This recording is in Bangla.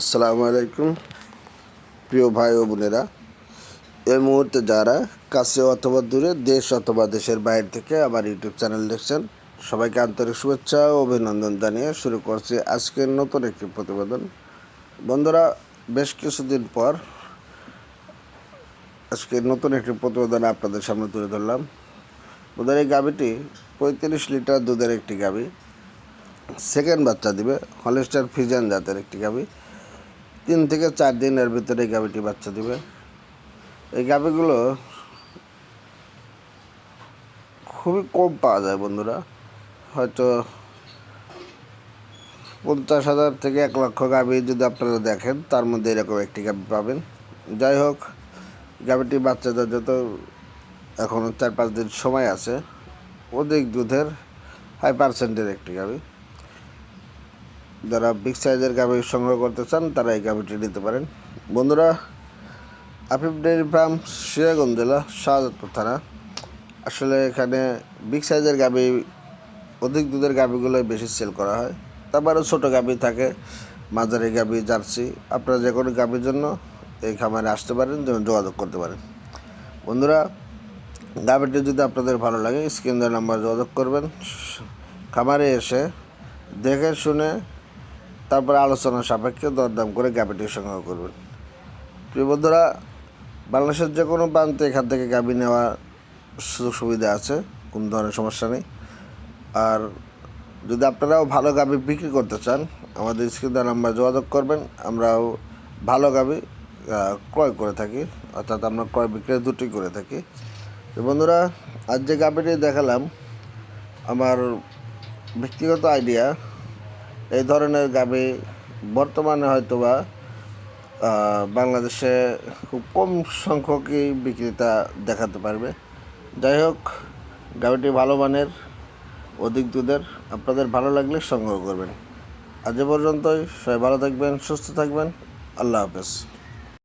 আসসালামু আলাইকুম, প্রিয় ভাই ও বোনেরা। এই মুহূর্তে যারা কাছে অথবা দূরে, দেশ অথবা দেশের বাইরে থেকে আমার ইউটিউব চ্যানেল দেখছেন, সবাইকে আন্তরিক শুভেচ্ছা ও অভিনন্দন জানিয়ে শুরু করছি আজকের নতুন একটি প্রতিবেদন। বন্ধুরা, বেশ কিছুদিন পর আজকে নতুন একটি প্রতিবেদন আপনাদের সামনে তুলে ধরলাম। ওদের এই গাভিটি পঁয়ত্রিশ লিটার দুধের একটি গাভি। সেকেন্ড বাচ্চা দিবে, হলিস্টার ফিজান জাতের একটি গাভি। তিন থেকে চার দিনের ভিতরে এই গাভিটি বাচ্চা দিবে। এই গাভিগুলো খুবই কম পাওয়া যায় বন্ধুরা। হয়তো পঞ্চাশ হাজার থেকে এক লক্ষ গাভি যদি আপনারা দেখেন, তার মধ্যে এরকম একটি গাভি পাবেন। যাই হোক, গাভিটি বাচ্চাদের যত এখনও চার পাঁচ দিন সময় আছে, অধিক দুধের হাই পার্সেন্টের একটি গাভি। যারা বিগ সাইজের গাভি সংগ্রহ করতে চান, তারা এই গাভিটি নিতে পারেন। বন্ধুরা আফিফ ডেয়ারি ফার্ম, সিরাগঞ্জ জেলা, শাহজাদপুর থানা। আসলে এখানে বিগ সাইজের গাভি, অধিক দুধের গাভিগুলোই বেশি সেল করা হয়। তারপরেও ছোটো গাভি থাকে, মাঝারি গাভি, জার্সি। আপনারা যে কোনো গাভির জন্য এই খামারে আসতে পারেন যোগাযোগ করতে পারেন। বন্ধুরা, গাভিটি যদি আপনাদের ভালো লাগে, স্ক্রিন দেওয়ার নাম্বার যোগাযোগ করবেন। খামারে এসে দেখে শুনে তারপরে আলোচনা সাপেক্ষে দরদাম করে গাভিটি সংগ্রহ করবেন। প্রিয় বন্ধুরা, বাংলাদেশের যে কোনো প্রান্তে এখান থেকে গাভি নেওয়ার সুযোগ সুবিধা আছে, কোনো ধরনের সমস্যা নেই। আর যদি আপনারাও ভালো গাভি বিক্রি করতে চান, আমাদের স্ক্রিন নাম্বার যোগাযোগ করবেন। আমরাও ভালো গাভি ক্রয় করে থাকি, অর্থাৎ আমরা ক্রয় বিক্রয় দুটি করে থাকি। তো বন্ধুরা, আজ যে গাভিটি দেখালাম, আমার ব্যক্তিগত আইডিয়া এই ধরনের গাবি বর্তমানে হয়তোবা বাংলাদেশে খুব কম সংখ্যকই বিক্রেতা দেখাতে পারবে। যাই হোক গাভিটি ভালো মানের, অধিক দুধের, আপনাদের ভালো লাগলে সংগ্রহ করবেন। আজ পর্যন্তই, সবাই ভালো থাকবেন, সুস্থ থাকবেন, আল্লাহ হাফেজ।